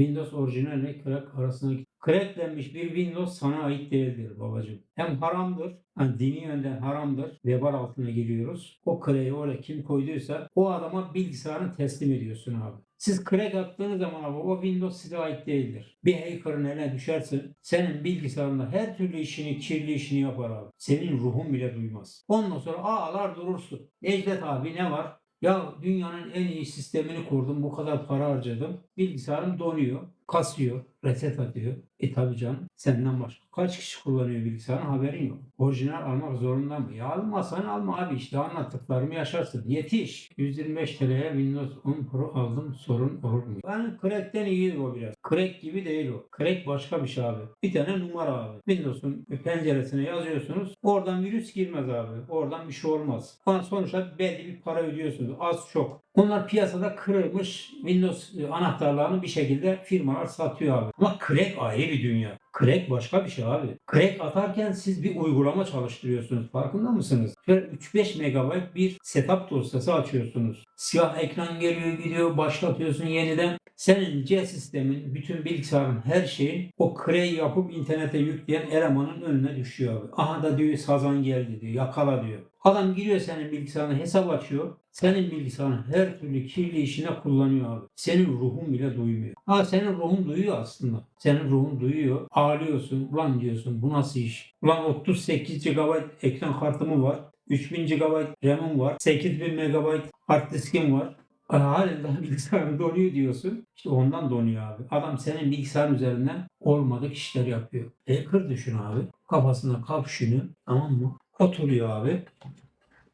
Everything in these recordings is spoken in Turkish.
Windows orijinal ile crack arasındaki cracklenmiş bir Windows sana ait değildir babacığım. Hem haramdır, yani dini yönden haramdır. Vebal altına giriyoruz. O crack'i oraya kim koyduysa o adama bilgisayarını teslim ediyorsun abi. Siz crack attığınız zaman abi o Windows size ait değildir. Bir hacker'ın eline düşersin senin bilgisayarında her türlü işini, kirli işini yapar abi. Senin ruhun bile duymaz. Ondan sonra ağlar durursun. Necdet abi ne var? Ya dünyanın en iyi sistemini kurdum. Bu kadar para harcadım. Bilgisayarım donuyor. Kasıyor. Reset atıyor. E tabi canım. Senden başka. Kaç kişi kullanıyor bilgisayarın haberin yok. Orijinal almak zorunda mı? Ya almazsan alma abi işte anlattıklarımı yaşarsın. Yetiş. 125 TL'ye Windows 10 Pro aldım. Sorun olur mu? Yani Crack'ten iyidir o biraz. Crack gibi değil o. Crack başka bir şey abi. Bir tane numara abi. Windows'un penceresine yazıyorsunuz. Oradan virüs girmez abi. Oradan bir şey olmaz. Ama sonuçta belli bir para ödüyorsunuz. Az çok. Onlar piyasada kırılmış Windows e, anahtarlarını bir şekilde firmalar satıyor abi. Ama crack ayrı bir dünya. Crack başka bir şey abi. Crack atarken siz bir uygulama çalıştırıyorsunuz. Farkında mısınız? Şöyle 3-5 megabayt bir setup dosyası açıyorsunuz. Siyah ekran geliyor gidiyor başlatıyorsun yeniden. Senin C sistemin, bütün bilgisayarın her şeyin o crack yapıp internete yükleyen elemanın önüne düşüyor abi. Aha da diyor sazan geldi diyor yakala diyor. Adam giriyor senin bilgisayarına hesap açıyor. Senin bilgisayarın her türlü kirli işine kullanıyor abi. Senin ruhun bile duymuyor. Ha senin ruhun duyuyor aslında. Senin ruhun duyuyor. Ağlıyorsun. Ulan diyorsun bu nasıl iş? Ulan 38 GB ekran kartımı var. 3000 GB RAM'im var. 8000 MB hard diskim var. Halen daha bilgisayarım donuyor diyorsun. İşte ondan donuyor abi. Adam senin bilgisayar üzerinden olmadık işler yapıyor. Hacker düşün abi. Kafasına kap şunu tamam mı? Oturuyor abi.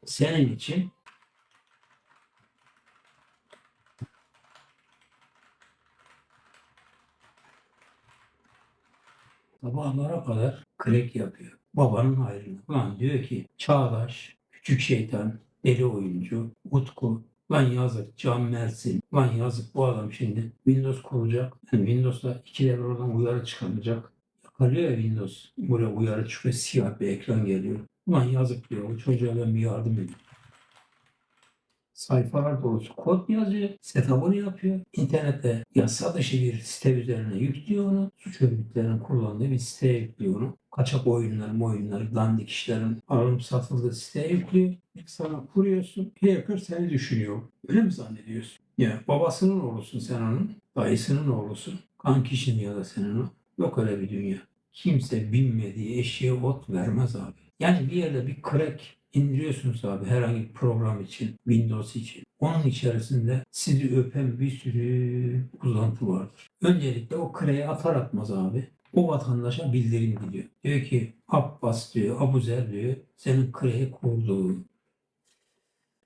Senin için sabahlara kadar krek yapıyor. Babanın hayrına. Lan diyor ki çağdaş, küçük şeytan, deli oyuncu, Utku, Lan yazık Can Mersin. Lan yazık bu adam şimdi Windows kuracak. Yani Windows'ta ikiler oradan uyarı çıkaracak. Yakalıyor ya Windows. Buraya uyarı çıkıyor. Siyah bir ekran geliyor. Ulan yazık diyor. O çocuğa ben bir yardım edeyim. Sayfalar dolusu kod yazıyor. Setup'ını yapıyor. İnternette yasa dışı bir site üzerine yüklüyor onu. Suç örgütlerinin kullandığı bir siteye yüklüyor onu. Kaçak oyunlar, oyunlar, dandik işlerin alınıp satıldığı siteye yüklüyor. İlk sana kuruyorsun. Hacker seni düşünüyor. Öyle mi zannediyorsun? Ya babasının oğlusun sen onun. Dayısının oğlusun. Kankişin ya da senin o. Yok öyle bir dünya. Kimse binmediği eşeğe ot vermez abi. Yani bir yerde bir crack indiriyorsunuz abi herhangi bir program için, Windows için. Onun içerisinde sizi öpen bir sürü uzantı vardır. Öncelikle o kreyi atar atmaz abi. O vatandaşa bildirim gidiyor. Diyor ki Abbas diyor, Abuzer diyor, senin kreyi kurdu.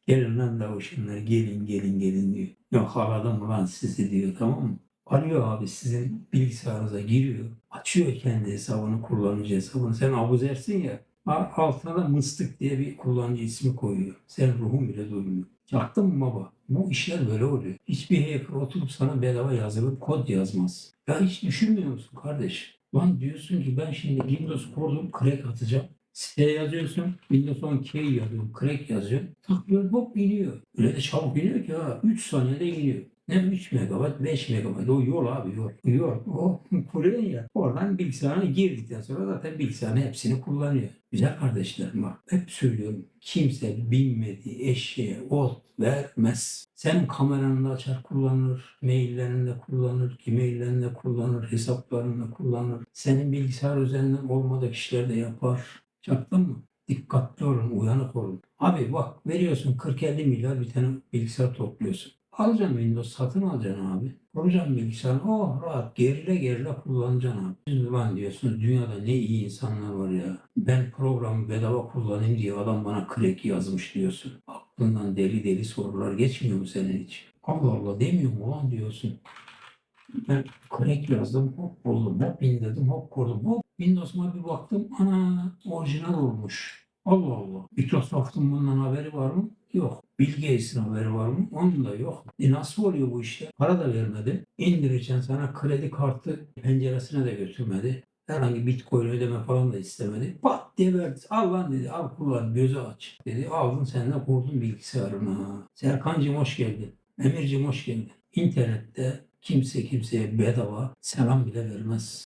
Gelin lan davuşunlar, gelin gelin gelin diyor. Yakaladım lan sizi diyor tamam mı? Arıyor abi sizin bilgisayarınıza giriyor. Açıyor kendi hesabını, kullanıcı hesabını. Sen Abuzer'sin ya. Altına da Mıstık diye bir kullanıcı ismi koyuyor. Sen ruhun bile duymuyor. Yaktın mı baba? Bu işler böyle oluyor. Hiçbir hacker oturup sana bedava yazılıp kod yazmaz. Ya hiç düşünmüyor musun kardeş? Lan diyorsun ki ben şimdi Windows kurdum crack atacağım. Siteye yazıyorsun. Windows 10 key yazıyorum. Crack yazıyor. Takıyorsun hop iniyor. Öyle de çabuk iniyor ki ha. 3 saniyede iniyor. Ne 3 megabayt, 5 megabayt. O yol abi yol. Yol. O kuruyorsun ya. Oradan bilgisayarına girdikten sonra zaten bilgisayarın hepsini kullanıyor. Güzel kardeşlerim bak. Hep söylüyorum. Kimse bilmediği eşeğe ot vermez. Senin kameranı da açar kullanır. Maillerinde kullanır. Gmaillerinde kullanır. Hesaplarında kullanır. Senin bilgisayar üzerinden olmadık işler de yapar. Çaktın mı? Dikkatli olun, uyanık olun. Abi bak veriyorsun 40-50 milyar bir tane bilgisayar topluyorsun. Alacaksın Windows satın alacaksın abi. Kuracaksın bilgisayarı. Oh rahat gerile gerile kullanacaksın abi. Siz lan diyorsunuz dünyada ne iyi insanlar var ya. Ben programı bedava kullanayım diye adam bana crack yazmış diyorsun. Aklından deli deli sorular geçmiyor mu senin hiç? Allah Allah demiyor mu lan diyorsun. Ben crack yazdım hop buldum hop indirdim hop kurdum hop Windows'uma bir baktım ana orijinal olmuş. Allah Allah. Microsoft'un bundan haberi var mı? Yok. Bill Gates'in haberi var mı? Onun da yok. E nasıl oluyor bu işte? Para da vermedi. İndireceksin sana kredi kartı penceresine de götürmedi. Herhangi bitcoin ödeme falan da istemedi. Pat diye verdi. Al lan dedi. Al kullan. Gözü aç. Dedi. Aldın sen de kurdun bilgisayarına. Serkan'cığım hoş geldin. Emir'cim hoş geldin. İnternette Kimse kimseye bedava selam bile vermez.